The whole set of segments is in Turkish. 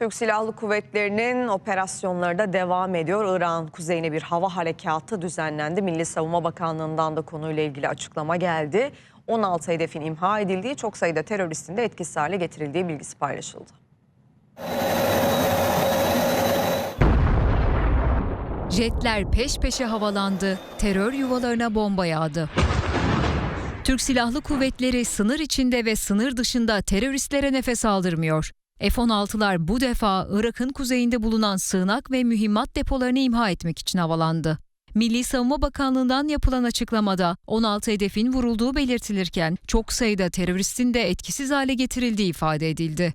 Türk Silahlı Kuvvetleri'nin operasyonları da devam ediyor. İran kuzeyine bir hava harekatı düzenlendi. Milli Savunma Bakanlığı'ndan da konuyla ilgili açıklama geldi. 16 hedefin imha edildiği, çok sayıda teröristin de etkisiz hale getirildiği bilgisi paylaşıldı. Jetler peş peşe havalandı, terör yuvalarına bomba yağdı. Türk Silahlı Kuvvetleri sınır içinde ve sınır dışında teröristlere nefes aldırmıyor. F-16'lar bu defa Irak'ın kuzeyinde bulunan sığınak ve mühimmat depolarını imha etmek için havalandı. Milli Savunma Bakanlığı'ndan yapılan açıklamada 16 hedefin vurulduğu belirtilirken çok sayıda teröristin de etkisiz hale getirildiği ifade edildi.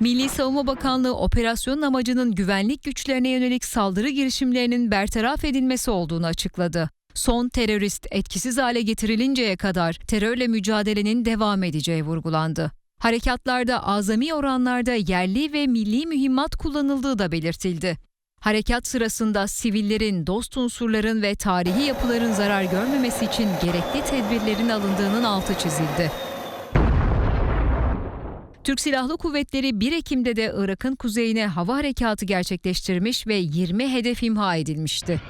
Milli Savunma Bakanlığı operasyonun amacının güvenlik güçlerine yönelik saldırı girişimlerinin bertaraf edilmesi olduğunu açıkladı. Son terörist etkisiz hale getirilinceye kadar terörle mücadelenin devam edeceği vurgulandı. Harekatlarda azami oranlarda yerli ve milli mühimmat kullanıldığı da belirtildi. Harekat sırasında sivillerin, dost unsurların ve tarihi yapıların zarar görmemesi için gerekli tedbirlerin alındığının altı çizildi. Türk Silahlı Kuvvetleri 1 Ekim'de de Irak'ın kuzeyine hava harekatı gerçekleştirmiş ve 20 hedef imha edilmişti.